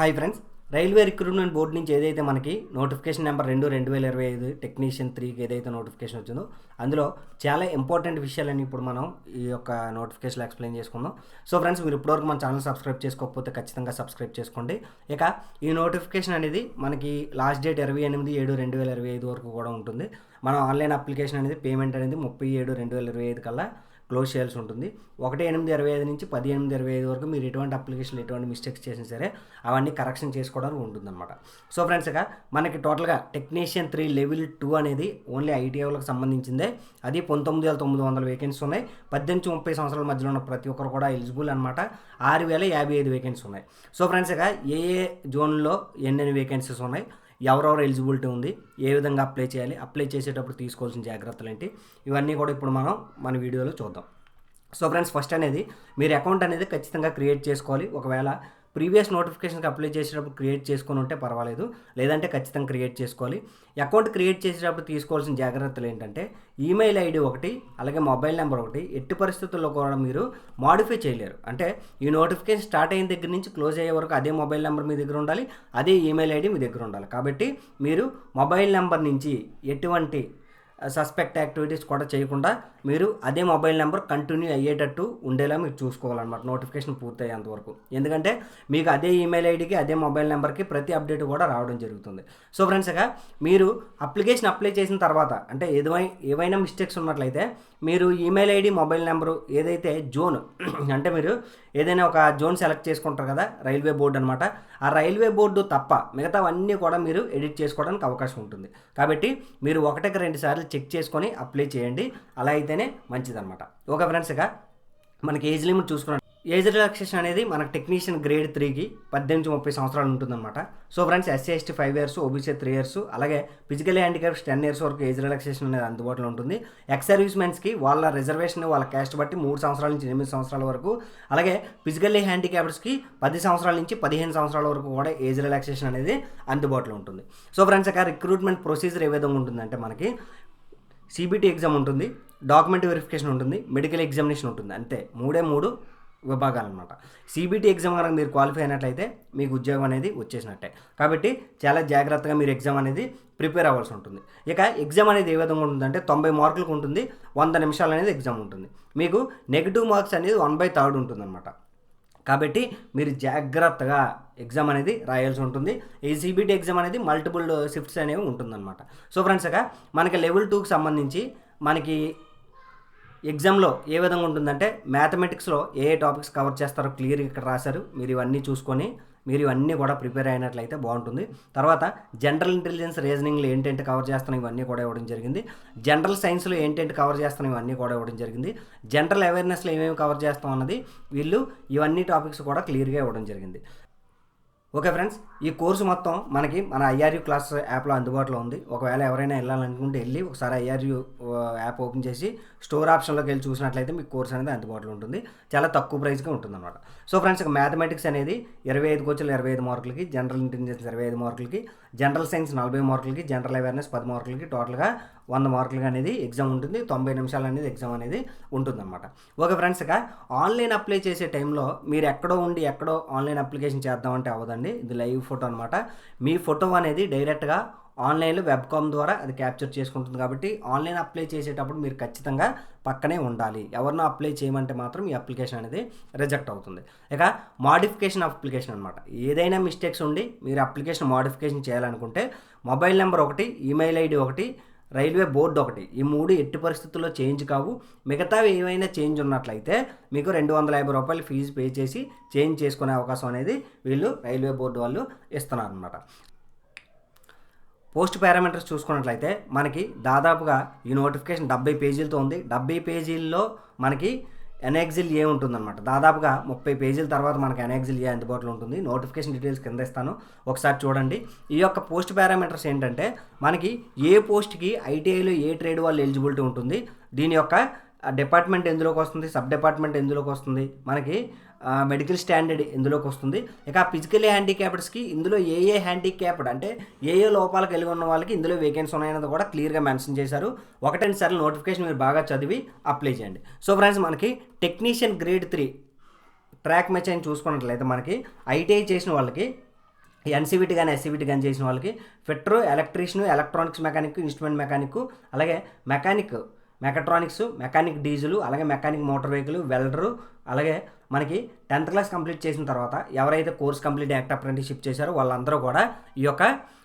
Hi friends railway recruitment board నుంచి ఏదైతే మనకి నోటిఫికేషన్ నెంబర్ రెండు రెండు వేల ఇరవై ఐదు టెక్నీషియన్ త్రీకి ఏదైతే నోటిఫికేషన్ వచ్చిందో అందులో చాలా ఇంపార్టెంట్ విషయాలని ఇప్పుడు మనం ఈ యొక్క నోటిఫికేషన్ ఎక్స్ప్లెయిన్ చేసుకుందాం. సో ఫ్రెండ్స్ మీరు ఇప్పటివరకు మన ఛానల్ సబ్స్క్రైబ్ చేసుకోకపోతే ఖచ్చితంగా సబ్స్క్రైబ్ చేసుకోండి. ఇక ఈ నోటిఫికేషన్ అనేది మనకి లాస్ట్ డేట్ ఇరవై ఎనిమిది ఏడు రెండు వేల ఇరవై ఐదు వరకు కూడా ఉంటుంది. మనం ఆన్లైన్ అప్లికేషన్ అనేది పేమెంట్ అనేది ముప్పై ఏడు రెండు వేల ఇరవై ఐదు కల్లా క్లోజ్ చేయాల్సి ఉంటుంది. ఒకటి ఎనిమిది ఇరవై ఐదు నుంచి పది ఎనిమిది ఇరవై ఐదు వరకు మీరు ఎటువంటి అప్లికేషన్లు ఎటువంటి మిస్టేక్స్ చేసినా సరే అవన్నీ కరెక్షన్ చేసుకోవడానికి ఉంటుందన్నమాట. సో ఫ్రెండ్స్ ఇక మనకి టోటల్గా టెక్నీషియన్ త్రీ లెవెల్ టూ అనేది ఓన్లీ ఐటీఐలకు సంబంధించిందే. అది పంతొమ్మిది వేల తొమ్మిది వందల వేకెన్సీ ఉన్నాయి. పద్దెనిమిది ముప్పై సంవత్సరాల మధ్యలో ఉన్న ప్రతి ఒక్కరు కూడా ఎలిజిబుల్ అనమాట ఆరు వేల యాభై ఐదు వేకెన్సీ ఉన్నాయి. సో ఫ్రెండ్స్ ఇక ఏ ఏ జోన్లో ఎన్నెన్ని వేకెన్సీస్ ఉన్నాయి? ఎవరెవరు ఎలిజిబిలిటీ ఉంది ఏ విధంగా అప్లై చేయాలి అప్లై చేసేటప్పుడు తీసుకోవాల్సిన జాగ్రత్తలు ఏంటి ఇవన్నీ కూడా ఇప్పుడు మనం మన వీడియోలో చూద్దాం. సో ఫ్రెండ్స్ ఫస్ట్ అనేది మీరు అకౌంట్ అనేది ఖచ్చితంగా క్రియేట్ చేసుకోవాలి. ఒకవేళ ప్రీవియస్ నోటిఫికేషన్కి అప్లై చేసేటప్పుడు క్రియేట్ చేసుకొని ఉంటే పర్వాలేదు. లేదంటే ఖచ్చితంగా క్రియేట్ చేసుకోవాలి. అకౌంట్ క్రియేట్ చేసేటప్పుడు తీసుకోవాల్సిన జాగ్రత్తలు ఏంటంటే ఈమెయిల్ ఐడి ఒకటి అలాగే మొబైల్ నెంబర్ ఒకటి ఎట్టి పరిస్థితుల్లో కూడా మీరు మాడిఫై చేయలేరు. అంటే ఈ నోటిఫికేషన్ స్టార్ట్ అయిన దగ్గర నుంచి క్లోజ్ అయ్యే వరకు అదే మొబైల్ నెంబర్ మీ దగ్గర ఉండాలి అదే ఈమెయిల్ ఐడి మీ దగ్గర ఉండాలి. కాబట్టి మీరు మొబైల్ నెంబర్ నుంచి ఎటువంటి సస్పెక్ట్ యాక్టివిటీస్ కూడా చేయకుండా మీరు అదే మొబైల్ నెంబర్ కంటిన్యూ అయ్యేటట్టు ఉండేలా మీరు చూసుకోవాలన్నమాట నోటిఫికేషన్ పూర్తయ్యేంత వరకు. ఎందుకంటే మీకు అదే ఈమెయిల్ ఐడికి అదే మొబైల్ నెంబర్కి ప్రతి అప్డేట్ కూడా రావడం జరుగుతుంది. సో ఫ్రెండ్స్ ఇక మీరు అప్లికేషన్ అప్లై చేసిన తర్వాత అంటే ఏదై ఏవైనా మిస్టేక్స్ ఉన్నట్లయితే మీరు ఈమెయిల్ ఐడి మొబైల్ నెంబరు ఏదైతే జోన్ అంటే మీరు ఏదైనా ఒక జోన్ సెలెక్ట్ చేసుకుంటారు కదా రైల్వే బోర్డు అనమాట ఆ రైల్వే బోర్డు తప్ప మిగతావన్నీ కూడా మీరు ఎడిట్ చేసుకోవడానికి అవకాశం ఉంటుంది. కాబట్టి మీరు ఒకటికి రెండు సార్లు చెక్ చేసుకొని అప్లై చేయండి. అలా అయితేనే మంచిదన్నమాట. ఓకే ఫ్రెండ్స్ ఇక మనకి ఏజ్ లిమిట్ చూసుకున్న ఏజ్ రిలాక్సేషన్ అనేది మనకు టెక్నీషియన్ గ్రేడ్ త్రీకి పద్దెనిమిది ముప్పై సంవత్సరాలు ఉంటుందన్నమాట. So friends SC ST five years OBC three years అలాగే ఫిజికల్ హ్యాండిక్యాప్స్ టెన్ ఇయర్స్ వరకు ఏజ్ రిలాక్సేషన్ అనేది అందుబాటులో ఉంటుంది. ఎక్స్ సర్వీస్ మెన్స్కి వాళ్ళ రిజర్వేషన్ వాళ్ళ క్యాస్ట్ బట్టి మూడు సంవత్సరాల నుంచి ఎనిమిది సంవత్సరాల వరకు అలాగే ఫిజికల్లీ హ్యాండిక్యాప్డ్స్కి పది సంవత్సరాల నుంచి పదిహేను సంవత్సరాల వరకు కూడా ఏజ్ రిలాక్సేషన్ అనేది అందుబాటులో ఉంటుంది. సో ఫ్రెండ్స్ ఇక రిక్రూట్మెంట్ ప్రొసీజర్ ఏ విధంగా ఉంటుందంటే మనకి సిబిటీ ఎగ్జామ్ ఉంటుంది డాక్యుమెంట్ వెరిఫికేషన్ ఉంటుంది మెడికల్ ఎగ్జామినేషన్ ఉంటుంది అంతే. మూడే మూడు విభాగాలు అనమాట సిబిటీ ఎగ్జామ్ కనుక మీరు క్వాలిఫై అయినట్లయితే మీకు ఉద్యోగం అనేది వచ్చేసినట్టే. కాబట్టి చాలా జాగ్రత్తగా మీరు ఎగ్జామ్ అనేది ప్రిపేర్ అవ్వాల్సి ఉంటుంది. ఇక ఎగ్జామ్ అనేది ఏ విధంగా ఉంటుందంటే తొంభై మార్కులకు ఉంటుంది వంద నిమిషాలు అనేది ఎగ్జామ్ ఉంటుంది. మీకు నెగిటివ్ మార్క్స్ అనేది వన్ బై థర్డ్ ఉంటుందన్నమాట. కాబట్టి మీరు జాగ్రత్తగా ఎగ్జామ్ అనేది రాయాల్సి ఉంటుంది. ఈ ఎగ్జామ్ అనేది మల్టిపుల్ షిఫ్ట్స్ అనేవి ఉంటుందన్నమాట. సో ఫ్రెండ్స్ ఇక మనకి లెవెల్ టూకి సంబంధించి మనకి ఎగ్జామ్లో ఏ విధంగా ఉంటుందంటే మ్యాథమెటిక్స్లో ఏ ఏ టాపిక్స్ కవర్ చేస్తారో క్లియర్గా ఇక్కడ రాశారు. మీరు ఇవన్నీ చూసుకొని మీరు ఇవన్నీ కూడా ప్రిపేర్ అయినట్లయితే బాగుంటుంది. తర్వాత జనరల్ ఇంటెలిజెన్స్ రీజనింగ్లో ఏంటంటే కవర్ చేస్తాను ఇవన్నీ కూడా ఇవ్వడం జరిగింది. జనరల్ సైన్స్లో ఏంటంటే కవర్ చేస్తాను ఇవన్నీ కూడా ఇవ్వడం జరిగింది. జనరల్ అవేర్నెస్లో ఏమేమి కవర్ చేస్తాం అన్నది వీళ్ళు ఇవన్నీ టాపిక్స్ కూడా క్లియర్గా ఇవ్వడం జరిగింది. ఓకే ఫ్రెండ్స్ ఈ కోర్సు మొత్తం మనకి మన ఐఆర్యూ క్లాస్ యాప్లో అందుబాటులో ఉంది. ఒకవేళ ఎవరైనా వెళ్ళాలనుకుంటే వెళ్ళి ఒకసారి ఐఆర్యూ యాప్ ఓపెన్ చేసి స్టోర్ ఆప్షన్లోకి వెళ్ళి చూసినట్లయితే మీకు కోర్స్ అనేది అందుబాటులో ఉంటుంది. చాలా తక్కువ ప్రైస్గా ఉంటుందన్నమాట. సో ఫ్రెండ్స్ ఇక మ్యాథమెటిక్స్ అనేది ఇరవై ఐదు కోచ్లు ఇరవై ఐదు మార్కులకి జనరల్ ఇంటెలిజెన్స్ ఇరవై ఐదు మార్కులకి జనరల్ సైన్స్ నలభై మార్కులకి జనరల్ అవేర్నెస్ పది మార్కులకి టోటల్గా వంద మార్కులుగా అనేది ఎగ్జామ్ ఉంటుంది తొంభై నిమిషాలు అనేది ఎగ్జామ్ అనేది ఉంటుందన్నమాట. ఓకే ఫ్రెండ్స్ ఇక ఆన్లైన్ అప్లై చేసే టైంలో మీరు ఎక్కడో ఉండి ఎక్కడో ఆన్లైన్ అప్లికేషన్ చేద్దామంటే అవ్వదండి. ఇది లైవ్ ఫోటో అనమాట మీ ఫోటో అనేది డైరెక్ట్గా ఆన్లైన్లో వెబ్కామ్ ద్వారా అది క్యాప్చర్ చేసుకుంటుంది కాబట్టి ఆన్లైన్ అప్లై చేసేటప్పుడు మీరు ఖచ్చితంగా పక్కనే ఉండాలి. ఎవరినో అప్లై చేయమంటే మాత్రం ఈ అప్లికేషన్ అనేది రిజెక్ట్ అవుతుంది. ఇక మాడిఫికేషన్ అప్లికేషన్ అనమాట ఏదైనా మిస్టేక్స్ ఉండి మీరు అప్లికేషన్ మాడిఫికేషన్ చేయాలనుకుంటే మొబైల్ నెంబర్ ఒకటి ఈమెయిల్ ఐడి ఒకటి రైల్వే బోర్డు ఒకటి. ఈ మూడు ఎట్టి పరిస్థితుల్లో చేంజ్ కావు. మిగతావి ఏవైనా చేంజ్ ఉన్నట్లయితే మీకు రెండు వందల యాభై రూపాయలు ఫీజు పే చేసి చేంజ్ చేసుకునే అవకాశం అనేది వీళ్ళు రైల్వే బోర్డు వాళ్ళు ఇస్తున్నారు అనమాట పోస్ట్ పారామీటర్స్ చూసుకున్నట్లయితే మనకి దాదాపుగా ఈ నోటిఫికేషన్ డెబ్బై పేజీలతో ఉంది. డెబ్బై పేజీల్లో మనకి ఎన్ఎక్జిల్ ఏ ఉంటుందన్నమాట. దాదాపుగా ముప్పై పేజీల తర్వాత మనకి ఎన్ఎక్జిల్ ఏ అందుబాటులో ఉంటుంది. నోటిఫికేషన్ డీటెయిల్స్ కింద ఇస్తాను. ఒకసారి చూడండి. ఈ యొక్క పోస్ట్ పారామీటర్స్ ఏంటంటే మనకి ఏ పోస్ట్కి ఐటీఐలో ఏ ట్రేడ్ వాళ్ళు ఎలిజిబిలిటీ ఉంటుంది దీని యొక్క డిపార్ట్మెంట్ ఎందులోకి వస్తుంది సబ్ డిపార్ట్మెంట్ ఎందులోకి వస్తుంది మనకి మెడికల్ స్టాండర్డ్ ఇందులోకి వస్తుంది. ఇక ఫిజికల్ హ్యాండిక్యాప్డ్స్కి ఇందులో ఏ ఏ హ్యాండిక్యాప్డ్ అంటే ఏ ఏ లోపాలు కలిగి ఉన్న వాళ్ళకి ఇందులో వేకెన్సీ ఉన్నాయన్నది కూడా క్లియర్గా మెన్షన్ చేశారు. ఒకటండి సార్లు నోటిఫికేషన్ మీరు బాగా చదివి అప్లై చేయండి. సో ఫ్రెండ్స్ మనకి technician grade three track match అని చూసుకున్నట్లయితే మనకి ఐటీఐ చేసిన వాళ్ళకి ఎన్సీబీటీ కానీ ఎస్సీబీటీ కానీ చేసిన వాళ్ళకి fitter electrician electronics mechanic instrument mechanic అలాగే మెకానిక్ మెకట్రానిక్స్ మెకానిక్ డీజిల్ అలాగే మెకానిక్ మోటార్ వెహికల్ వెల్డరు అలాగే మనకి టెన్త్ క్లాస్ కంప్లీట్ చేసిన తర్వాత ఎవరైతే కోర్స్ కంప్లీట్ యాక్ట్ అప్రెంటిషిప్ చేశారో వాళ్ళందరూ కూడా ఈ యొక్క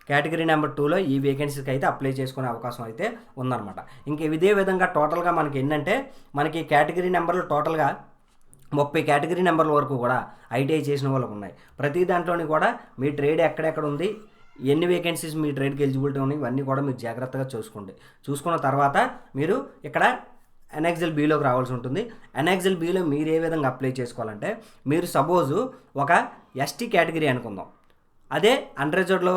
కేటగిరీ నెంబర్ టూలో ఈ వేకెన్సీకి అయితే అప్లై చేసుకునే అవకాశం అయితే ఉందన్నమాట. ఇంక ఇదే విధంగా టోటల్గా మనకి ఏంటంటే మనకి కేటగిరీ నెంబర్లు టోటల్గా ముప్పై కేటగిరీ నెంబర్ల వరకు కూడా ఐటీఐ చేసిన వాళ్ళకు ఉన్నాయి. ప్రతి దాంట్లోని కూడా మీ ట్రేడ్ ఎక్కడెక్కడ ఉంది ఎన్ని వేకెన్సీస్ మీ ట్రేడ్కి ఎలిజిబిలిటీ ఉన్నాయి ఇవన్నీ కూడా మీరు జాగ్రత్తగా చూసుకోండి. చూసుకున్న తర్వాత మీరు ఇక్కడ ఎన్ఎక్జెల్ బీలోకి రావాల్సి ఉంటుంది. ఎన్ఎక్జెల్ బీలో మీరు ఏ విధంగా అప్లై చేసుకోవాలంటే మీరు సపోజు ఒక ఎస్టీ కేటగిరీ అనుకుందాం. అదే అన్రిజర్వ్డ్లో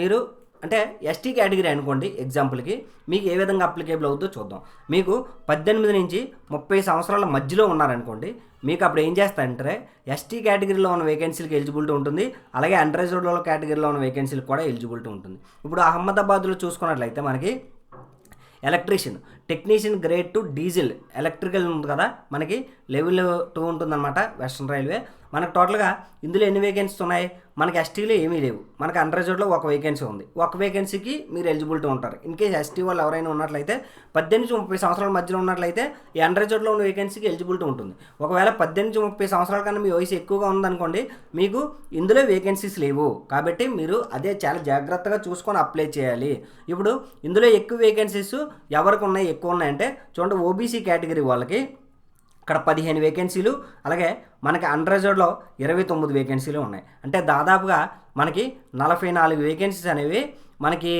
మీరు అంటే ఎస్టీ కేటగిరీ అనుకోండి ఎగ్జాంపుల్కి మీకు ఏ విధంగా అప్లికేబుల్ అవుతుందో చూద్దాం. మీకు పద్దెనిమిది నుంచి ముప్పై సంవత్సరాల మధ్యలో ఉన్నారనుకోండి మీకు అప్పుడు ఏం చేస్తారంటే ఎస్టీ కేటగిరీలో ఉన్న వేకెన్సీలకు ఎలిజిబిలిటీ ఉంటుంది అలాగే అన్రిజర్వ్డ్లో కేటగిరీలో ఉన్న వేకెన్సీలకు కూడా ఎలిజిబిలిటీ ఉంటుంది. ఇప్పుడు అహ్మదాబాద్లో చూసుకున్నట్లయితే మనకి electrician technician grade two diesel electrical ఉంది కదా మనకి లెవెల్ టూ ఉంటుందన్నమాట వెస్ట్రన్ రైల్వే. మనకు టోటల్గా ఇందులో ఎన్ని వేకెన్సీస్ ఉన్నాయి? మనకి ఎస్టీలో ఏమీ లేవు. మనకి అండర్జోడ్లో ఒక వేకెన్సీ ఉంది. ఒక వేకెన్సీకి మీరు ఎలిజిబిలిటీ ఉంటారు. ఇన్ కేస్ ఎస్టీ వాళ్ళు ఎవరైనా ఉన్నట్లయితే పద్దెనిమిది ముప్పై సంవత్సరాల మధ్యలో ఉన్నట్లయితే ఈ అండర్జోడ్లో ఉన్న వేకెన్సీకి ఎలిజిబిలిటీ ఉంటుంది. ఒకవేళ పద్దెనిమిది ముప్పై సంవత్సరాల కన్నా మీ వయసు ఎక్కువగా ఉందనుకోండి మీకు ఇందులో వేకెన్సీస్ లేవు. కాబట్టి మీరు అదే చాలా జాగ్రత్తగా చూసుకొని అప్లై చేయాలి. ఇప్పుడు ఇందులో ఎక్కువ వేకెన్సీస్ ఎవరికి ఉన్నాయి? ఎక్కువ ఉన్నాయంటే చూడండి ఓబీసీ కేటగిరీ వాళ్ళకి ఇక్కడ పదిహేను వేకెన్సీలు అలాగే మనకి అండర్జర్డ్లో ఇరవై తొమ్మిది వేకెన్సీలు ఉన్నాయి. అంటే దాదాపుగా మనకి నలభై నాలుగు వేకెన్సీస్ అనేవి మనకి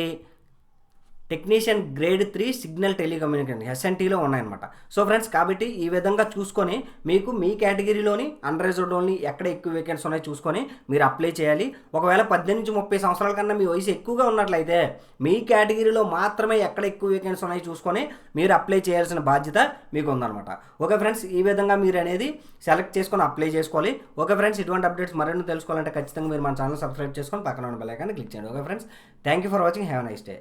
technician grade three signal telecommunication ఎస్ఎన్టీలో ఉన్నాయన్నమాట. సో ఫ్రెండ్స్ కాబట్టి ఈ విధంగా చూసుకొని మీకు మీ కేటగిరీలోని అండర్జర్డ్లోని ఎక్కడ ఎక్కువ వేకెన్సీ ఉన్నాయో చూసుకొని మీరు అప్లై చేయాలి. ఒకవేళ పద్దెనిమిది నుంచి ముప్పై సంవత్సరాల కన్నా మీ వయసు ఎక్కువగా ఉన్నట్లయితే మీ కేటగిరీలో మాత్రమే ఎక్కడ ఎక్కువ వేకెన్సీ ఉన్నాయో చూసుకొని మీరు అప్లై చేయాల్సిన బాధ్యత మీకు ఉందన్నమాట. ఓకే ఫ్రెండ్స్ ఈ విధంగా మీరు అనేది సెలెక్ట్ చేసుకొని అప్లై చేసుకోవాలి. ఓకే ఫ్రెండ్స్ ఇటువంటి అప్డేట్స్ మరెన్నో తెలుసుకోవాలంటే ఖచ్చితంగా మీరు మన ఛానల్ సబ్స్క్రైబ్ చేసుకొని పక్కన ఉన్న బెల్ ఐకాన్ క్లిక్ చేయండి. Okay friends thank you for watching have nice day